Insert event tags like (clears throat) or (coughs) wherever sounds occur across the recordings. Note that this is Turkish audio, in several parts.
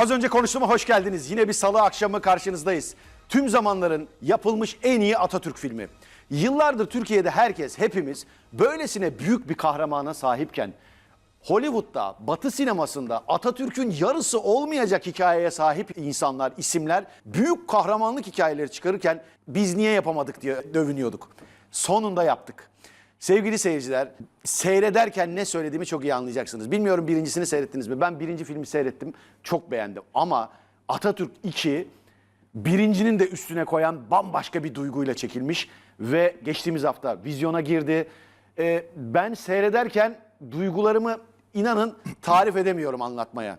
Az önce konuştuğuma hoş geldiniz. Yine bir salı akşamı karşınızdayız. Tüm zamanların yapılmış en iyi Atatürk filmi. Yıllardır Türkiye'de herkes, hepimiz böylesine büyük bir kahramana sahipken Hollywood'da, Batı sinemasında Atatürk'ün yarısı olmayacak hikayeye sahip insanlar, isimler büyük kahramanlık hikayeleri çıkarırken biz niye yapamadık diye dövünüyorduk. Sonunda yaptık. Sevgili seyirciler, seyrederken ne söylediğimi çok iyi anlayacaksınız. Bilmiyorum birincisini seyrettiniz mi? Ben birinci filmi seyrettim, çok beğendim. Ama Atatürk 2, birincinin de üstüne koyan bambaşka bir duyguyla çekilmiş. Ve geçtiğimiz hafta vizyona girdi. Ee, ben seyrederken duygularımı inanın tarif edemiyorum anlatmaya.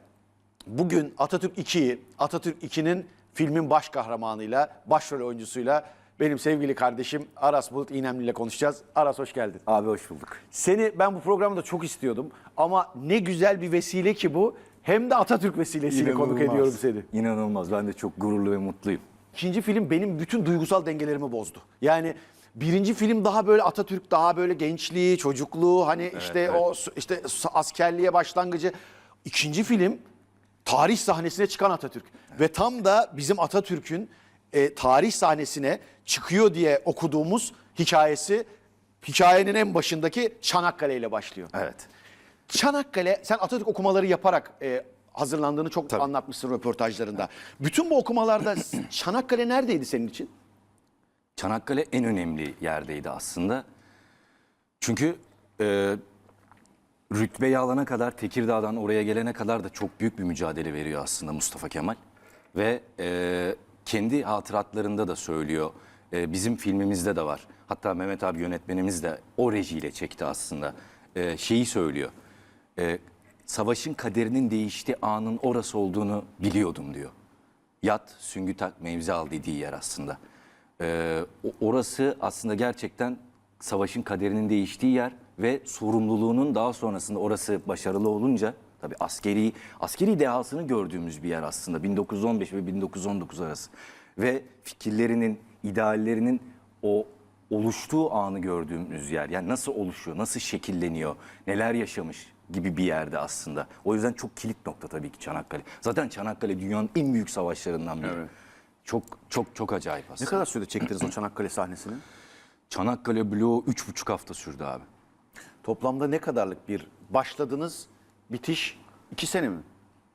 Bugün Atatürk 2'yi, Atatürk 2'nin filmin baş kahramanıyla, başrol oyuncusuyla benim sevgili kardeşim Aras Bulut İynemli ile konuşacağız. Aras hoş geldin. Abi hoş bulduk. Seni ben bu programda çok istiyordum ama ne güzel bir vesile ki bu. Hem de Atatürk vesilesiyle konuk İnanılmaz. ediyorum seni. İnanılmaz. Ben de çok gururlu ve mutluyum. İkinci film benim bütün duygusal dengelerimi bozdu. Yani birinci film daha böyle Atatürk daha böyle gençliği, çocukluğu hani işte o s- işte askerliğe başlangıcı. İkinci film tarih sahnesine çıkan Atatürk ve tam da bizim Atatürk'ün e, tarih sahnesine çıkıyor diye okuduğumuz hikayesi hikayenin en başındaki Çanakkale ile başlıyor. Evet. Çanakkale, sen Atatürk okumaları yaparak e, hazırlandığını çok anlatmışsın röportajlarında. Bütün bu okumalarda (clears throat) Çanakkale neredeydi senin için? Çanakkale en önemli yerdeydi aslında. Çünkü e, rütbeyi alana kadar, Tekirdağ'dan oraya gelene kadar da çok büyük bir mücadele veriyor aslında Mustafa Kemal. Ve e, kendi hatıratlarında da söylüyor. E, bizim filmimizde de var. Hatta Mehmet abi yönetmenimiz de o rejiyle çekti aslında. E, şeyi söylüyor. E, savaşın kaderinin değiştiği anın orası olduğunu biliyordum diyor. Yat, süngü tak, mevzi al dediği yer aslında. O- orası aslında gerçekten savaşın kaderinin değiştiği yer ve sorumluluğunun daha sonrasında orası başarılı olunca tabii askeri askeri dehasını gördüğümüz bir yer aslında 1915 ve 1919 arası ve fikirlerinin, ideallerinin o oluştuğu anı gördüğümüz yer. Yani nasıl oluşuyor, nasıl şekilleniyor, neler yaşamış gibi bir yerde aslında. O yüzden çok kilit nokta tabii ki Çanakkale. Zaten Çanakkale dünyanın en büyük savaşlarından biri. Çok çok çok acayip Ne aslında. kadar sürede çektiniz o Çanakkale sahnesini? Çanakkale bloğu üç buçuk hafta sürdü abi. Toplamda ne kadarlık bir başladınız, bitiş iki sene mi?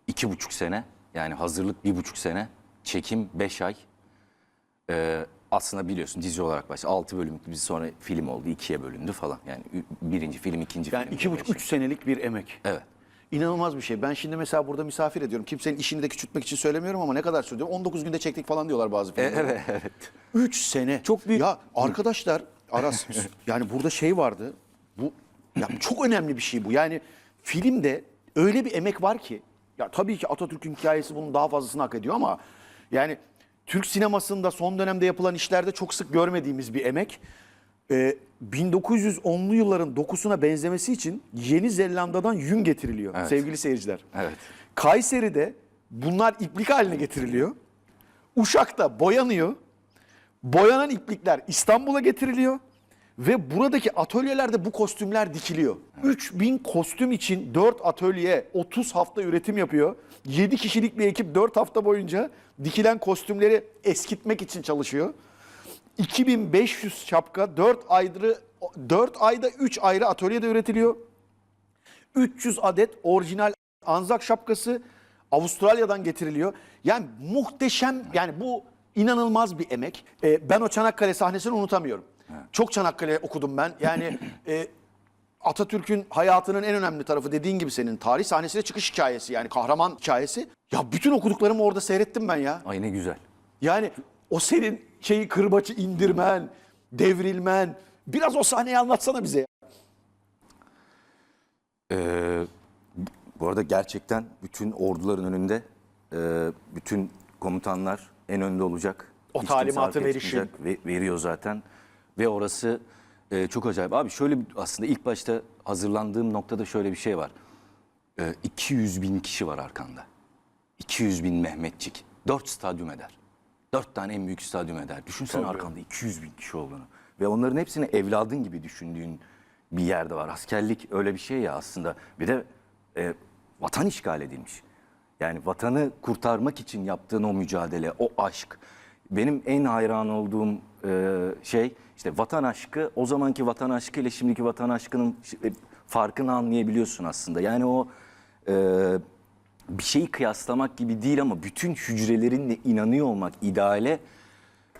İki buçuk sene yani hazırlık bir buçuk sene, çekim beş ay. Ee, aslında biliyorsun dizi olarak başladı. Altı bölümlük dizi sonra film oldu, ikiye bölündü falan. Yani ü- birinci film, ikinci Yani film. iki buçuk, üç senelik bir emek. Evet. İnanılmaz bir şey. Ben şimdi mesela burada misafir ediyorum. Kimsenin işini de küçültmek için söylemiyorum ama ne kadar sürdü? 19 günde çektik falan diyorlar bazı filmler. Evet, evet. 3 sene. Çok büyük- Ya arkadaşlar Aras (laughs) yani burada şey vardı. Bu ya çok önemli bir şey bu. Yani filmde öyle bir emek var ki ya tabii ki Atatürk'ün hikayesi bunun daha fazlasını hak ediyor ama yani Türk sinemasında son dönemde yapılan işlerde çok sık görmediğimiz bir emek. Ee, 1910'lu yılların dokusuna benzemesi için Yeni Zelanda'dan yün getiriliyor Evet. sevgili seyirciler. Evet. Kayseri'de bunlar iplik haline getiriliyor. Uşak'ta boyanıyor. Boyanan iplikler İstanbul'a getiriliyor. Ve buradaki atölyelerde bu kostümler dikiliyor. 3000 kostüm için 4 atölye 30 hafta üretim yapıyor. 7 kişilik bir ekip 4 hafta boyunca dikilen kostümleri eskitmek için çalışıyor. 2500 şapka 4 ayrı 4 ayda 3 ayrı atölyede üretiliyor. 300 adet orijinal Anzak şapkası Avustralya'dan getiriliyor. Yani muhteşem yani bu inanılmaz bir emek. Ee, ben o Çanakkale sahnesini unutamıyorum. Çok Çanakkale okudum ben. Yani (clears throat) e, Atatürk'ün hayatının en önemli tarafı dediğin gibi senin tarih sahnesine çıkış hikayesi yani kahraman hikayesi. Ya bütün okuduklarımı orada seyrettim ben ya. Ay ne güzel. Yani o senin şeyi kırbaçı indirmen, devrilmen. Biraz o sahneyi anlatsana bize. ya. Ee, bu arada gerçekten bütün orduların önünde e, bütün komutanlar en önde olacak. O Hiç kimse talimatı arkaya verişin. çıkmayacak. Ve, veriyor zaten. Ve orası e, çok acayip. Abi şöyle aslında ilk başta hazırlandığım noktada şöyle bir şey var. E, 200 bin kişi var arkanda. 200 bin Mehmetçik. 4 stadyum eder. 4 tane en büyük stadyum eder. Düşünsene arkanda 200 bin kişi olduğunu. Ve onların hepsini evladın gibi düşündüğün bir yerde var. Askerlik öyle bir şey ya aslında. Bir de e, vatan işgal edilmiş. Yani vatanı kurtarmak için yaptığın o mücadele, o aşk. Benim en hayran olduğum e, şey işte vatan aşkı. O zamanki vatan aşkı ile şimdiki vatan aşkının e, farkını anlayabiliyorsun aslında. Yani o e, bir şeyi kıyaslamak gibi değil ama bütün hücrelerinle inanıyor olmak ideale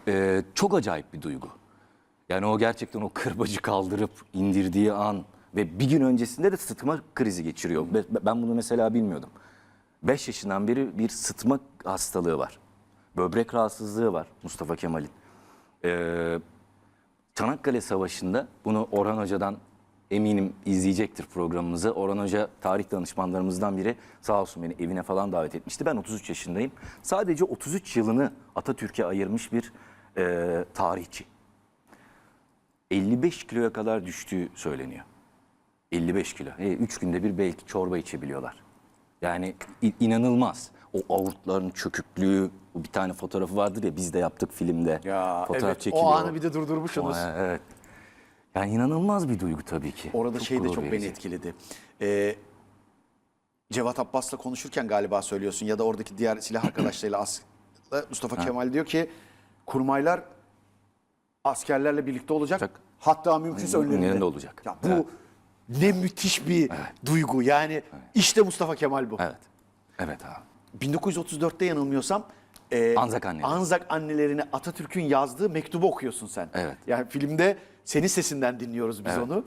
e, çok acayip bir duygu. Yani o gerçekten o kırbacı kaldırıp indirdiği an ve bir gün öncesinde de sıtma krizi geçiriyor. Be- Ben bunu mesela bilmiyordum. 5 yaşından beri bir sıtma hastalığı var. Böbrek rahatsızlığı var Mustafa Kemal'in. Ee, Çanakkale Savaşı'nda bunu Orhan Hoca'dan eminim izleyecektir programımızı. Orhan Hoca tarih danışmanlarımızdan biri sağ olsun beni evine falan davet etmişti. Ben 33 yaşındayım. Sadece 33 yılını Atatürk'e ayırmış bir e, tarihçi. 55 kiloya kadar düştüğü söyleniyor. 55 kilo. 3 günde bir belki çorba içebiliyorlar. Yani inanılmaz. O avurtların çöküklüğü, o bir tane fotoğrafı vardır ya biz de yaptık filmde. Ya Fotoğraf evet, çekiliyor. o anı bir de durdurmuşsunuz. O, evet. Yani inanılmaz bir duygu tabii ki. Orada şey de gurur çok beni verici. etkiledi. Ee, Cevat Abbas'la konuşurken galiba söylüyorsun ya da oradaki diğer silah (coughs) arkadaşlarıyla as- Mustafa Kemal diyor ki kurmaylar askerlerle birlikte olacak. Olacak. Hatta mümkünse Aynen, önlerinde. önlerinde olacak. Ya bu Evet. ne müthiş bir duygu. Yani işte Mustafa Kemal bu. Evet. Evet abi. 1934'te yanılmıyorsam e, Anzak anneleri. Anzak annelerine Atatürk'ün yazdığı mektubu okuyorsun sen. Evet. Yani filmde senin sesinden dinliyoruz biz Evet. onu.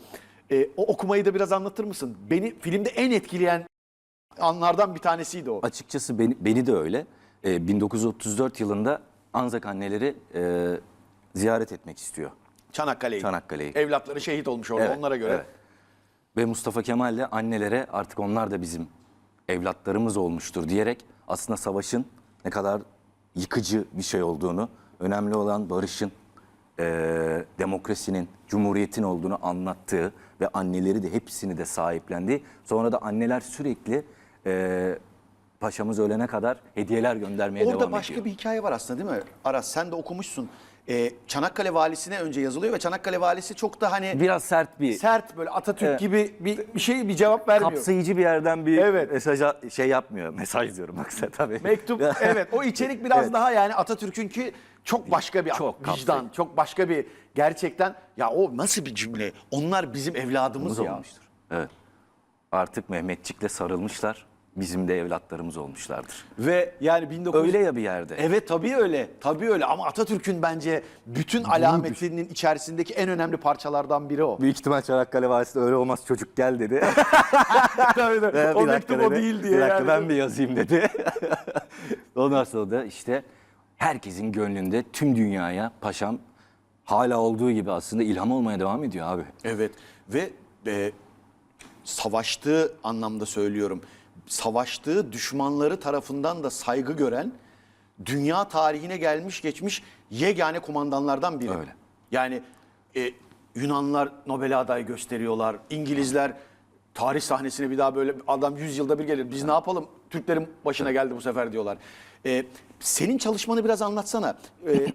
E, o okumayı da biraz anlatır mısın? Beni filmde en etkileyen anlardan bir tanesiydi o. Açıkçası beni, beni de öyle. Ee, 1934 yılında Anzak anneleri e, ziyaret etmek istiyor. Çanakkale'yi. Çanakkale'yi. Evlatları şehit olmuş orada Evet, onlara göre. evet. Ve Mustafa Kemal de annelere artık onlar da bizim evlatlarımız olmuştur diyerek aslında savaşın ne kadar yıkıcı bir şey olduğunu, önemli olan barışın, eee, demokrasinin, cumhuriyetin olduğunu anlattığı ve anneleri de hepsini de sahiplendiği. Sonra da anneler sürekli eee, paşamız ölene kadar hediyeler göndermeye Orada devam başka ediyor. bir hikaye var aslında değil mi? Aras sen de okumuşsun. E, Çanakkale valisine önce yazılıyor ve Çanakkale valisi çok da hani Biraz sert bir sert böyle Atatürk Evet. gibi bir, bir şey bir cevap vermiyor. kapsayıcı bir yerden bir Evet. mesaja şey yapmıyor. Mesaj diyorum maksat tabii. Mektup (laughs) evet o içerik biraz daha yani Atatürk'ünki çok başka bir Çok vicdan, kapsayıcı. çok başka bir gerçekten ya o nasıl bir cümle? Onlar bizim evladımız Evlatlarımız ya. olmuştur. Evet. Artık Mehmetçik'le sarılmışlar. Bizim de evlatlarımız olmuşlardır. Ve yani 1900 Öyle ya bir yerde. Evet tabii öyle. Tabii öyle ama Atatürk'ün bence bütün alametinin içerisindeki en önemli parçalardan biri o. Büyük ihtimal Çanakkale Valisi de öyle olmaz çocuk gel dedi. (laughs) Tabii, tabii. O mektup o değil diye Bir dakika yani. ben bir yazayım dedi. (laughs) Ondan sonra da işte herkesin gönlünde tüm dünyaya paşam hala olduğu gibi aslında ilham olmaya devam ediyor abi. Evet ve e, savaştığı anlamda söylüyorum. Savaştığı düşmanları tarafından da saygı gören dünya tarihine gelmiş geçmiş yegane kumandanlardan biri. Öyle. Yani e, Yunanlar Nobel aday gösteriyorlar. İngilizler tarih sahnesine bir daha böyle adam 100 yılda bir gelir. Biz ne yapalım? Türklerin başına geldi bu sefer diyorlar. E, senin çalışmanı biraz anlatsana. E,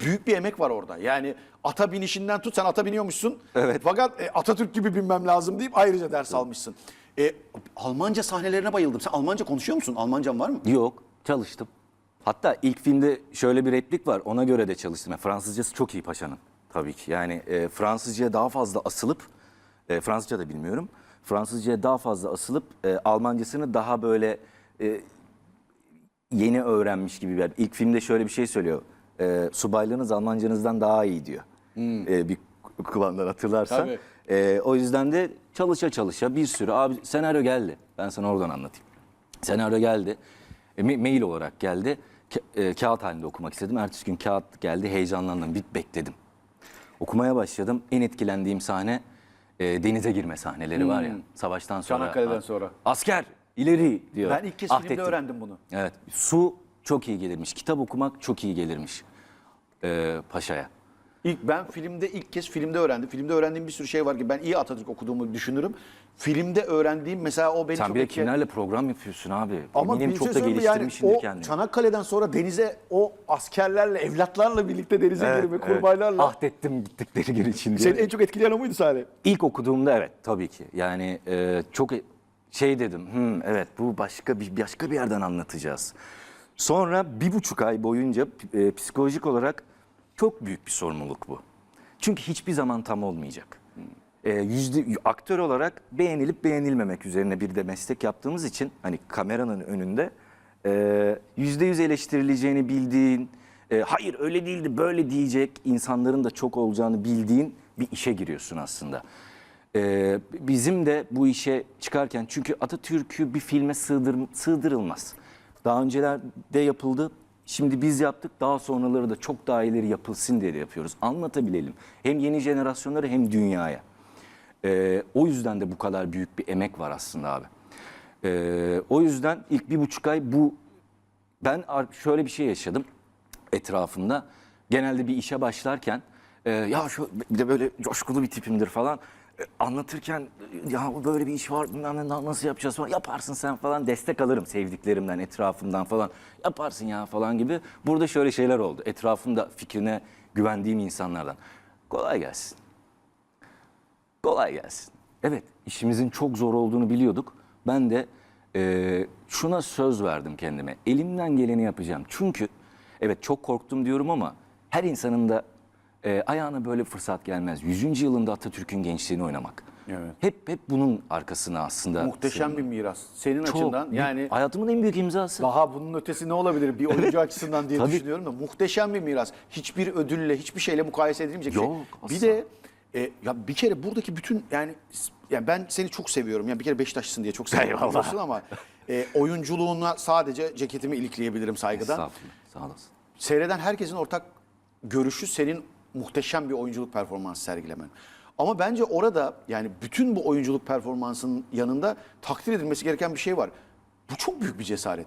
büyük bir emek var orada. Yani ata binişinden tut sen ata biniyormuşsun. Evet. Fakat e, Atatürk gibi binmem lazım deyip ayrıca ders almışsın. E, Almanca sahnelerine bayıldım. Sen Almanca konuşuyor musun? Almancan var mı? Yok çalıştım. Hatta ilk filmde şöyle bir replik var ona göre de çalıştım. Yani Fransızcası çok iyi paşanın tabii ki. Yani e, Fransızcaya daha fazla asılıp, e, Fransızca da bilmiyorum. Fransızcaya daha fazla asılıp e, Almancasını daha böyle e, yeni öğrenmiş gibi. bir İlk filmde şöyle bir şey söylüyor. E, subaylığınız Almancanızdan daha iyi diyor. E, bir kulağından hatırlarsan. Tabii. E, o yüzden de çalışa çalışa bir sürü abi senaryo geldi. Ben sana oradan anlatayım. Senaryo geldi. E, ma- mail olarak geldi. Ka- e, kağıt halinde okumak istedim. Ertesi gün kağıt geldi. Heyecanlandım. Bir bekledim. Okumaya başladım. En etkilendiğim sahne e, denize girme sahneleri var ya. Savaştan sonra. Hmm. Çanakkale'den sonra. Asker ileri diyor. Ben ilk kez Ah filmde öğrendim bunu. Evet. Su çok iyi gelirmiş. Kitap okumak çok iyi gelirmiş. e, paşaya. İlk ben filmde ilk kez filmde öğrendim. Filmde öğrendiğim bir sürü şey var ki ben iyi Atatürk okuduğumu düşünürüm. Filmde öğrendiğim mesela o beni Sen çok bir de etkilen- kimlerle program yapıyorsun abi. Ama Eminim bir çok şey da söyleyeyim mi? geliştirmişsindir yani, o kendini. Çanakkale'den sonra denize o askerlerle, evlatlarla birlikte denize girme, kurbaylarla. Ahdettim gittikleri gün için diye. Seni en çok etkileyen o muydu sahne? İlk okuduğumda evet tabii ki. Yani e, çok e- şey dedim. "Hmm, evet bu başka bir başka bir yerden anlatacağız. Sonra bir buçuk ay boyunca e, psikolojik olarak çok büyük bir sorumluluk bu. Çünkü hiçbir zaman tam olmayacak. E, yüzde, aktör olarak beğenilip beğenilmemek üzerine bir de meslek yaptığımız için hani kameranın önünde e, yüzde yüz eleştirileceğini bildiğin, e, hayır öyle değildi böyle diyecek insanların da çok olacağını bildiğin bir işe giriyorsun aslında. E, bizim de bu işe çıkarken çünkü Atatürk'ü bir filme sığdır, sığdırılmaz. Daha öncelerde yapıldı. Şimdi biz yaptık. Daha sonraları da çok daha ileri yapılsın diye de yapıyoruz. Anlatabilelim. Hem yeni jenerasyonlara hem dünyaya. Ee, o yüzden de bu kadar büyük bir emek var aslında abi. Ee, o yüzden ilk bir buçuk ay bu ben şöyle bir şey yaşadım etrafımda. Genelde bir işe başlarken e, ya şu bir de böyle coşkulu bir tipimdir falan. Anlatırken ya böyle bir iş var na- nasıl yapacağız falan yaparsın sen falan destek alırım sevdiklerimden etrafımdan falan yaparsın ya falan gibi. Burada şöyle şeyler oldu etrafımda fikrine güvendiğim insanlardan kolay gelsin. Kolay gelsin. Evet işimizin çok zor olduğunu biliyorduk. Ben de e, şuna söz verdim kendime. Elimden geleni yapacağım. Çünkü evet çok korktum diyorum ama her insanın da e, ayağına böyle fırsat gelmez. 100. yılında Atatürk'ün gençliğini oynamak. Evet. Hep hep bunun arkasına aslında. Muhteşem bir miras. Senin Çok açından yani hayatımın en büyük imzası. daha bunun ötesi ne olabilir bir oyuncu (laughs) açısından diye Tabii. düşünüyorum da muhteşem bir miras. Hiçbir ödülle, hiçbir şeyle mukayese edilmeyecek bir şey. Yok, Bir asla. de e, ya bir kere buradaki bütün yani yani ben seni çok seviyorum. Yani bir kere Beşiktaşlısın diye çok seviyorum biliyorsun ama e, oyunculuğuna sadece ceketimi ilikleyebilirim saygıdan. Estağfurullah. Sağ olasın. seyreden herkesin ortak görüşü senin muhteşem bir oyunculuk performansı sergilemen. Ama bence orada yani bütün bu oyunculuk performansının yanında takdir edilmesi gereken bir şey var. Bu çok büyük bir cesaret.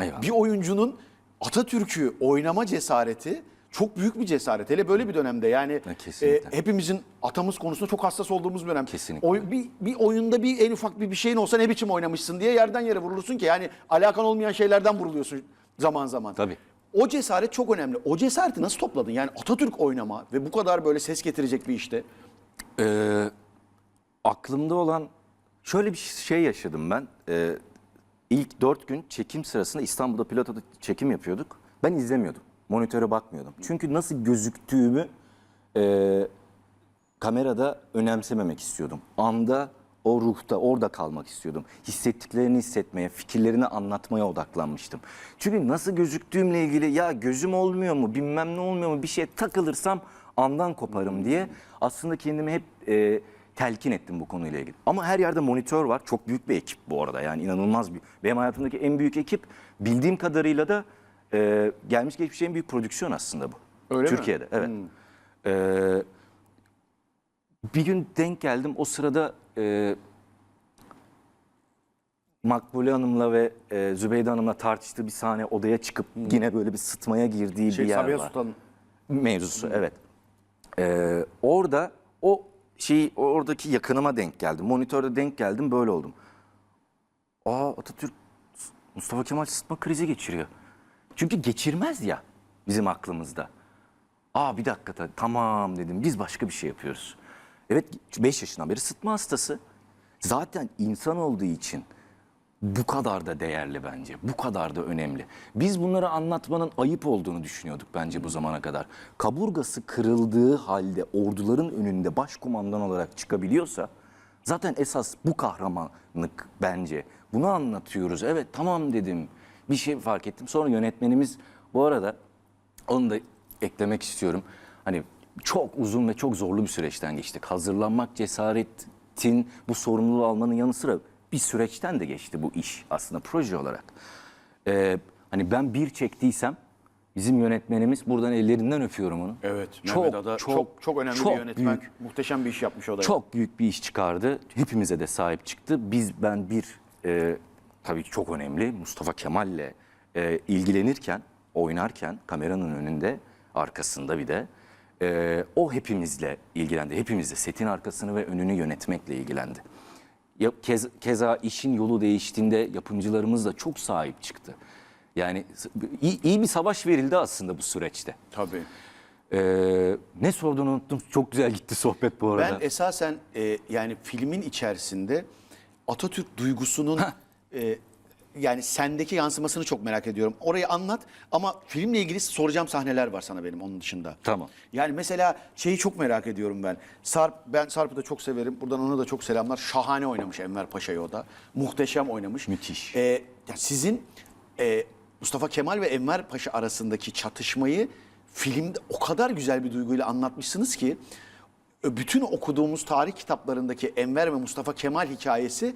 Eyvallah. Bir oyuncunun Atatürk'ü oynama cesareti çok büyük bir cesaret. Hele böyle bir dönemde yani kesinlikle. e, hepimizin atamız konusunda çok hassas olduğumuz bir dönem. Kesinlikle. Oy- bir, bir oyunda bir en ufak bir, bir şeyin olsa ne biçim oynamışsın diye yerden yere vurulursun ki. Yani alakan olmayan şeylerden vuruluyorsun zaman zaman. Tabii. O cesaret çok önemli. O cesareti nasıl topladın? Yani Atatürk oynama ve bu kadar böyle ses getirecek bir işte. Ee, aklımda olan şöyle bir şey yaşadım ben. Ee, ilk dört gün çekim sırasında İstanbul'da Plato'da çekim yapıyorduk. Ben izlemiyordum. Monitöre bakmıyordum. Çünkü nasıl gözüktüğümü e, kamerada önemsememek istiyordum. Anda, o ruhta, orada kalmak istiyordum. Hissettiklerini hissetmeye, fikirlerini anlatmaya odaklanmıştım. Çünkü nasıl gözüktüğümle ilgili ya gözüm olmuyor mu, bilmem ne olmuyor mu bir şeye takılırsam andan koparım diye aslında kendimi hep e, telkin ettim bu konuyla ilgili. Ama her yerde monitör var. Çok büyük bir ekip bu arada. Yani inanılmaz bir. Benim hayatımdaki en büyük ekip bildiğim kadarıyla da e, gelmiş geçmiş en büyük prodüksiyon aslında bu. Öyle mi? Türkiye'de evet. Ee, bir gün denk geldim. O sırada e, Makbule Hanım'la ve e, Zübeyde Hanım'la tartıştığı bir sahne odaya çıkıp yine böyle bir sıtmaya girdiği Şey, bir yer Sabiha var. Sultan Mevzusu evet. Ee, orada o şey oradaki yakınıma denk geldim. Monitörde denk geldim böyle oldum. Aa Atatürk Mustafa Kemal sıtma krizi geçiriyor. Çünkü geçirmez ya bizim aklımızda. Aa bir dakika ta- tamam dedim biz başka bir şey yapıyoruz. Evet 5 yaşından beri sıtma hastası. Zaten insan olduğu için bu kadar da değerli bence. Bu kadar da önemli. Biz bunları anlatmanın ayıp olduğunu düşünüyorduk bence bu zamana kadar. Kaburgası kırıldığı halde orduların önünde başkumandan olarak çıkabiliyorsa zaten esas bu kahramanlık bence. Bunu anlatıyoruz. Evet tamam dedim. Bir şey fark ettim. Sonra yönetmenimiz bu arada onu da eklemek istiyorum. Hani çok uzun ve çok zorlu bir süreçten geçtik. Hazırlanmak, cesaretin, bu sorumluluğu almanın yanı sıra bir süreçten de geçti bu iş aslında proje olarak. Ee, hani ben bir çektiysem bizim yönetmenimiz buradan ellerinden öpüyorum onu. Evet, Mehmet Ada çok çok, önemli çok bir yönetmen. büyük, Muhteşem bir iş yapmış o da. çok büyük bir iş çıkardı. Hepimize de sahip çıktı. Biz ben bir e, tabii çok önemli Mustafa Kemal'le e, ilgilenirken, oynarken kameranın önünde, arkasında bir de e, o hepimizle ilgilendi. Hepimizle setin arkasını ve önünü yönetmekle ilgilendi. Ya, kez, keza işin yolu değiştiğinde yapımcılarımız da çok sahip çıktı. Yani iyi, iyi bir savaş verildi aslında bu süreçte. Tabii. Ee, ne sorduğunu unuttum. Çok güzel gitti sohbet bu arada. Ben esasen e, yani filmin içerisinde Atatürk duygusunun e, yani sendeki yansımasını çok merak ediyorum. Orayı anlat ama filmle ilgili soracağım sahneler var sana benim onun dışında. Tamam. Yani mesela şeyi çok merak ediyorum ben. Sarp ben Sarp'ı da çok severim. Buradan ona da çok selamlar. Şahane oynamış Enver Paşa'yı o da. Muhteşem oynamış. Müthiş. Ee, ya sizin e, Mustafa Kemal ve Enver Paşa arasındaki çatışmayı filmde o kadar güzel bir duyguyla anlatmışsınız ki e, bütün okuduğumuz tarih kitaplarındaki Enver ve Mustafa Kemal hikayesi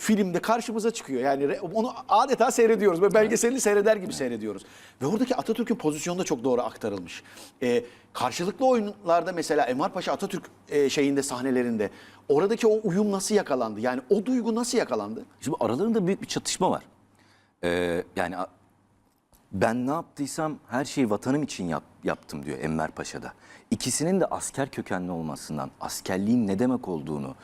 filmde karşımıza çıkıyor. Yani onu adeta seyrediyoruz. Böyle belgeselini seyreder gibi seyrediyoruz. Ve oradaki Atatürk'ün pozisyonu da çok doğru aktarılmış. Ee, karşılıklı oyunlarda mesela Enver Paşa Atatürk e, şeyinde sahnelerinde oradaki o uyum nasıl yakalandı? Yani o duygu nasıl yakalandı? Şimdi aralarında büyük bir çatışma var. Ee, yani ben ne yaptıysam her şeyi vatanım için yap- yaptım diyor Enver Paşa'da. İkisinin de asker kökenli olmasından, askerliğin ne demek olduğunu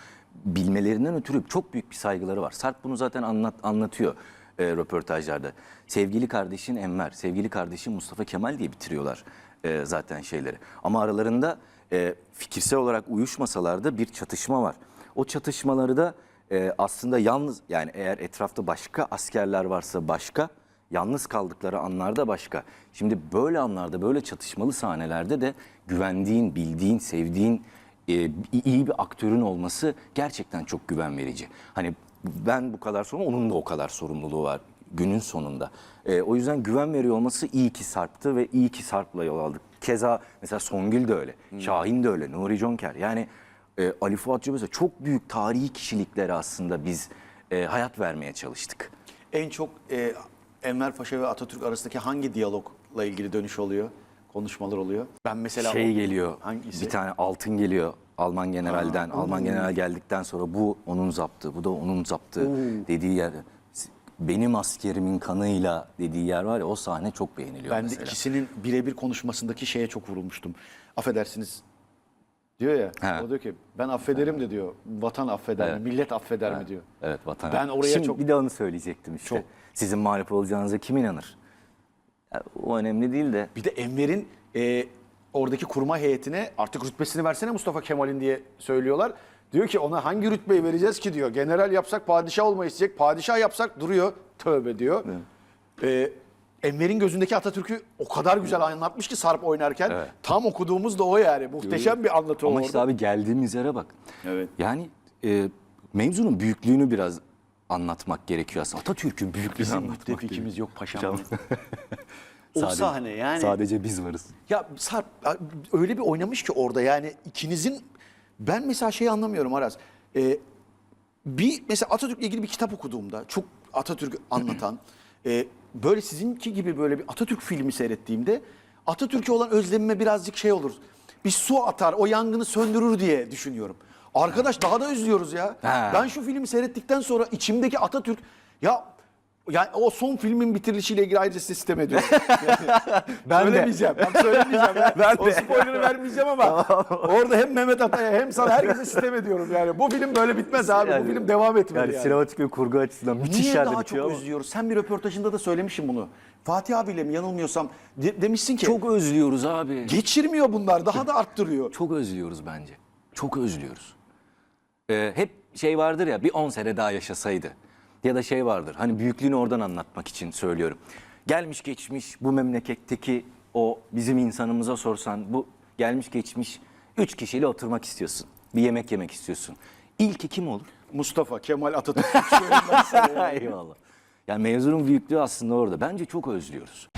bilmelerinden ötürü çok büyük bir saygıları var. Sarp bunu zaten anlat, anlatıyor e, röportajlarda. Sevgili kardeşin Enver, sevgili kardeşin Mustafa Kemal diye bitiriyorlar e, zaten şeyleri. Ama aralarında e, fikirsel olarak uyuşmasalar da bir çatışma var. O çatışmaları da e, aslında yalnız yani eğer etrafta başka askerler varsa başka, yalnız kaldıkları anlarda başka. Şimdi böyle anlarda, böyle çatışmalı sahnelerde de güvendiğin, bildiğin, sevdiğin e, iyi bir aktörün olması gerçekten çok güven verici. Hani ben bu kadar sorumlu, onun da o kadar sorumluluğu var günün sonunda. E, o yüzden güven veriyor olması iyi ki Sarp'tı ve iyi ki Sarp'la yol aldık. Keza mesela Songül de öyle, Şahin de öyle, Nuri Jonker. Yani e, Ali Fuat Cömez'e çok büyük tarihi kişiliklere aslında biz e, hayat vermeye çalıştık. En çok e, Enver Paşa ve Atatürk arasındaki hangi diyalogla ilgili dönüş oluyor? Konuşmalar oluyor. Ben mesela şey o- geliyor, Hangisi? bir tane altın geliyor Alman generalden. Alman general geldikten sonra bu onun zaptı, bu da onun zaptı dediği yer. Benim askerimin kanıyla dediği yer var ya o sahne çok beğeniliyor Ben de mesela. ikisinin birebir konuşmasındaki şeye çok vurulmuştum. Affedersiniz diyor ya. He. O diyor ki ben affederim de diyor. Vatan affeder mi? Evet. Millet affeder mi diyor. Evet vatan. Ben oraya Şimdi çok- bir de onu söyleyecektim işte. Çok. Sizin mağlup olacağınıza kim inanır? O önemli değil de Bir de Enver'in e, oradaki kurma heyetine artık rütbesini versene Mustafa Kemal'in diye söylüyorlar. Diyor ki ona hangi rütbeyi vereceğiz ki diyor. General yapsak padişah olmayı isteyecek. Padişah yapsak duruyor. Tövbe diyor. E, Enver'in gözündeki Atatürk'ü o kadar güzel anlatmış ki Sarp oynarken. Evet. Tam okuduğumuz da o yani. Muhteşem bir anlatı Ama orada. işte abi geldiğimiz yere bak. Evet. Yani e, mevzunun büyüklüğünü biraz anlatmak gerekiyor aslında. Atatürk'ün büyüklüğünü Bizim anlatmak müttefikimiz yok paşam. Canım. (laughs) o Sadece- sahne yani. Sadece biz varız. Ya Sarp öyle bir oynamış ki orada yani ikinizin ben mesela şeyi anlamıyorum Aras. Ee, bir mesela Atatürk'le ilgili bir kitap okuduğumda çok Atatürk'ü anlatan (clears throat) e, böyle sizinki gibi böyle bir Atatürk filmi seyrettiğimde Atatürk'e olan özlemime birazcık şey olur. Bir su atar o yangını söndürür diye düşünüyorum. Arkadaş daha da özlüyoruz ya. Ha. Ben şu filmi seyrettikten sonra içimdeki Atatürk ya yani o son filmin bitirilişiyle ilgili ayrıca size sitem ediyorum. (laughs) Ben de. söylemeyeceğim. Ben söylemeyeceğim. ya. (laughs) Ben o de. spoiler'ı vermeyeceğim ama orada hem Mehmet Atay'a hem sana herkese sitem ediyorum yani. Bu film böyle bitmez abi. Yani- Bu film devam etmeli Yani, yani. sinematik ve kurgu açısından müthiş Niye yerde daha çok ama. özlüyoruz? Sen bir röportajında da söylemişsin bunu. Fatih abiyle mi yanılmıyorsam de- demişsin ki Çok özlüyoruz abi. geçirmiyor bunlar daha da arttırıyor. Çok özlüyoruz bence. Çok özlüyoruz. Ee, hep şey vardır ya bir 10 sene daha yaşasaydı. Ya da şey vardır hani büyüklüğünü oradan anlatmak için söylüyorum. Gelmiş geçmiş bu memleketteki o bizim insanımıza sorsan bu gelmiş geçmiş 3 kişiyle oturmak istiyorsun. Bir yemek yemek istiyorsun. İlki kim olur? Mustafa Kemal Atatürk. (laughs) Sana. Eyvallah. Yani mevzunun büyüklüğü aslında orada. Bence çok özlüyoruz.